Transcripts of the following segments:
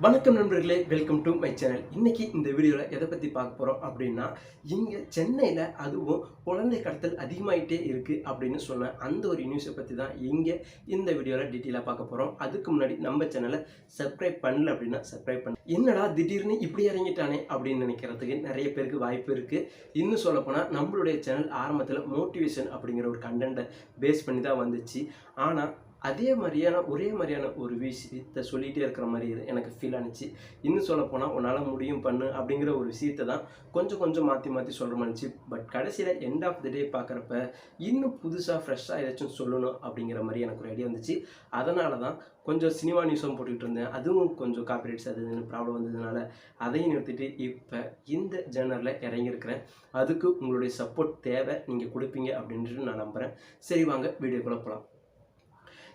வணக்கம் நண்பர்களே welcome to my channel இன்னைக்கு இந்த வீடியோவில் எதை பற்றி பார்க்க போகிறோம் அப்படின்னா இங்கே சென்னையில் அதுவும் குழந்தை கடத்தல் அதிகமாகிட்டே இருக்குது அப்படின்னு சொன்ன அந்த ஒரு நியூஸை பற்றி தான் இங்கே இந்த வீடியோவில் டீட்டெயிலாக பார்க்க போகிறோம் அதுக்கு முன்னாடி நம்ம சேனலை சப்ஸ்கிரைப் பண்ணல அப்படின்னா சப்ஸ்கிரைப் பண்ண. என்னடா திடீர்னு இப்படி இறங்கிட்டானே அப்படின்னு நினைக்கிறதுக்கு நிறைய பேருக்கு வாய்ப்பு இருக்குது இன்னும் சொல்லப்போனால் நம்மளுடைய சேனல் ஆரம்பத்தில் மோட்டிவேஷன் அப்படிங்கிற ஒரு கண்டென்ட்டை பேஸ் பண்ணி தான் வந்துச்சு. ஆனால் அதே மாதிரியான ஒரே மாதிரியான ஒரு விஷயத்தை சொல்லிகிட்டே இருக்கிற மாதிரி இது எனக்கு ஃபீல் ஆனிச்சு. இன்னும் சொல்ல போனால் உன்னால் முடியும் பண்ணு அப்படிங்கிற ஒரு விஷயத்தை தான் கொஞ்சம் கொஞ்சம் மாற்றி மாற்றி சொல்கிற மாதிரிச்சு பட் கடைசியில் எண்ட் ஆஃப் த டே பார்க்குறப்ப இன்னும் புதுசாக ஃப்ரெஷ்ஷாக ஏதாச்சும் சொல்லணும் அப்படிங்கிற மாதிரி எனக்கு ஒரு ஐடியா வந்துச்சு. அதனால தான் கொஞ்சம் சினிமா நியூஸும் போட்டுக்கிட்டு இருந்தேன். அதுவும் கொஞ்சம் காப்பிரைட்ஸ் அது இதுன்னு ப்ராப்ளம் வந்ததுனால அதையும் நிறுத்திட்டு இப்போ இந்த ஜேர்னலில் இறங்கியிருக்கிறேன். அதுக்கு உங்களுடைய சப்போர்ட் தேவை. நீங்கள் கொடுப்பீங்க அப்படின்ட்டு நான் நம்புகிறேன் சரி வாங்க வீடியோக்குள்ளே போகலாம்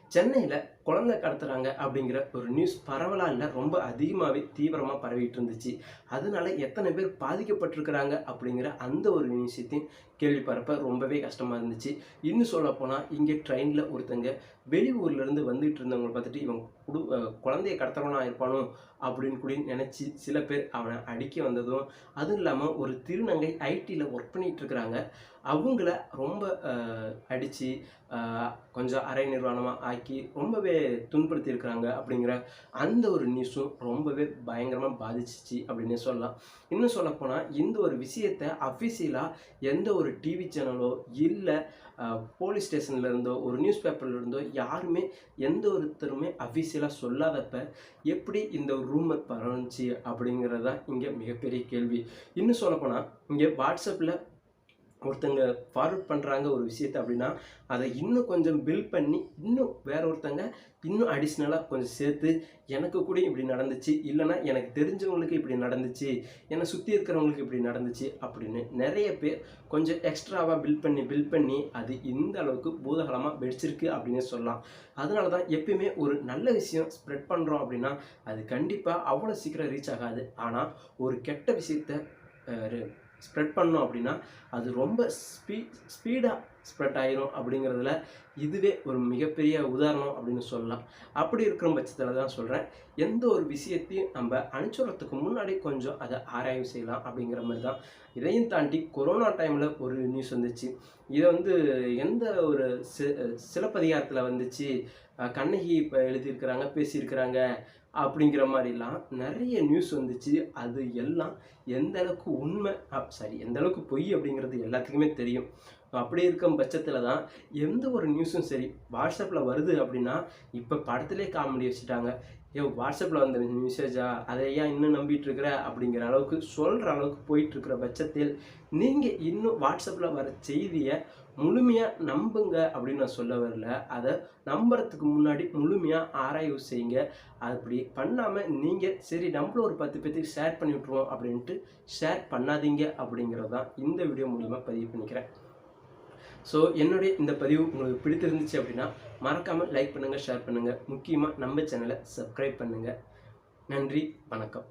சென்னையில் குழந்தை கடத்துறாங்க அப்படிங்கிற ஒரு நியூஸ் பரவலாக இல்லை ரொம்ப அதிகமாகவே தீவிரமாக பரவிட்டு இருந்துச்சு. அதனால எத்தனை பேர் பாதிக்கப்பட்டிருக்கிறாங்க அப்படிங்கிற அந்த ஒரு விஷயத்தையும் கேள்விப்படுறப்ப ரொம்பவே கஷ்டமாக இருந்துச்சு. இன்னும் சொல்ல போனால் இங்கே ட்ரெயினில் ஒருத்தங்க வெளியூர்லேருந்து வந்துட்டு இருந்தவங்களை பார்த்துட்டு இவன் குடு குழந்தைய கடத்துறவனா இருப்பானோ அப்படின்னு கூட நினச்சி சில பேர் அவனை அடிக்க வந்ததும் அதுவும் இல்லாமல் ஒரு திருநங்கை ஐடியில் ஒர்க் பண்ணிகிட்டு இருக்கிறாங்க. அவங்கள ரொம்ப அடித்து கொஞ்சம் அரை நிர்வாணமாக ஆக்கி ரொம்பவே துன்புறுத்தியிருக்கிறாங்க அப்படிங்கிற அந்த ஒரு நியூஸும் ரொம்பவே பயங்கரமாக பாதிச்சிச்சு அப்படின்னே சொல்லலாம். இன்னும் சொல்லப்போனால் இந்த ஒரு விஷயத்தை அஃபிஷியலாக எந்த ஒரு டிவி சேனலோ இல்லை போலீஸ் ஸ்டேஷன்ல இருந்தோ ஒரு நியூஸ் பேப்பர்ல இருந்தோ யாருமே எந்த ஒருத்தருமே அஃபிஷியலாக சொல்லாதப்ப எப்படி இந்த ஒரு ரூமர் பரவுச்சு அப்படிங்கிறது தான் இங்கே மிகப்பெரிய கேள்வி. இன்னும் சொல்லப்போனால் இங்கே வாட்ஸ்அப்பில் ஒருத்தங்க ஃபார்வர்ட் பண்ணுறாங்க ஒரு விஷயத்தை அப்படின்னா அதை இன்னும் கொஞ்சம் பில் பண்ணி இன்னும் வேற ஒருத்தங்க இன்னும் அடிஷ்னலாக கொஞ்சம் சேர்த்து எனக்கு கூட இப்படி நடந்துச்சு இல்லைன்னா எனக்கு தெரிஞ்சவங்களுக்கு இப்படி நடந்துச்சு என்னை சுற்றி இருக்கிறவங்களுக்கு இப்படி நடந்துச்சு அப்படின்னு நிறைய பேர் கொஞ்சம் எக்ஸ்ட்ராவாக பில் பண்ணி பில் பண்ணி அது இந்த அளவுக்கு பூதகலமாக வெடிச்சிருக்கு அப்படின்னு சொல்லலாம். அதனால தான் எப்பயுமே ஒரு நல்ல விஷயம் ஸ்ப்ரெட் பண்ணுறோம் அப்படின்னா அது கண்டிப்பாக அவ்வளோ சீக்கிரம் ரீச் ஆகாது. ஆனால் ஒரு கெட்ட விஷயத்தை ஸ்ப்ரெட் பண்ணோம் அப்படின்னா அது ரொம்ப ஸ்பீ ஸ்பீடாக ஸ்ப்ரெட் ஆகிரும் அப்படிங்கிறதுல இதுவே ஒரு மிகப்பெரிய உதாரணம் அப்படின்னு சொல்லலாம். அப்படி இருக்கிற பட்சத்தில் தான் சொல்கிறேன் எந்த ஒரு விஷயத்தையும் நம்ம அனுப்பிச்சுறதுக்கு முன்னாடி கொஞ்சம் அதை ஆராய்வு செய்யலாம் அப்படிங்கிற மாதிரி தான். இதையும் தாண்டி கொரோனா டைமில் ஒரு நியூஸ் வந்துச்சு. இதை வந்து எந்த ஒரு சி சிலப்பதிகாரத்தில் வந்துச்சு. கண்ணகி இப்போ எழுதியிருக்கிறாங்க பேசியிருக்கிறாங்க. அப்படிங்கிற மாதிரிலாம் நிறைய நியூஸ் வந்துச்சு. அது எல்லாம் எந்த அளவுக்கு உண்மை சாரி எந்த அளவுக்கு பொய் அப்படிங்கிறது எல்லாத்துக்குமே தெரியும். அப்படி இருக்கும் பட்சத்தில் தான் எந்த ஒரு நியூஸும் சரி வாட்ஸ்அப்பில் வருது அப்படின்னா இப்போ படத்திலே காமெடி வச்சுட்டாங்க. ஏ வாட்ஸ்அப்பில் வந்த மெசேஜா அதை ஏன் இன்னும் நம்பிட்டு இருக்கிற அப்படிங்கிற அளவுக்கு சொல்கிற அளவுக்கு போயிட்டு இருக்கிற பட்சத்தில் நீங்கள் இன்னும் வாட்ஸ்அப்பில் வர செய்தியை முழுமையாக நம்புங்க அப்படின்னு நான் சொல்ல வரல. அதை நம்புறதுக்கு முன்னாடி முழுமையாக ஆராய்வு செய்யுங்க. அப்படி பண்ணாமல் நீங்கள் சரி நம்மளும் ஒரு பத்து பேர்த்துக்கு ஷேர் பண்ணி விட்ருவோம் அப்படின்ட்டு ஷேர் பண்ணாதீங்க அப்படிங்கிறது தான் இந்த வீடியோ மூலிமா பதிவு பண்ணிக்கிறேன். ஸோ என்னுடைய இந்த பதிவு உங்களுக்கு பிடித்திருந்துச்சு அப்படின்னா மறக்காமல் லைக் பண்ணுங்கள் ஷேர் பண்ணுங்கள் முக்கியமாக நம்ம சேனலை சப்ஸ்கிரைப் பண்ணுங்கள் நன்றி வணக்கம்.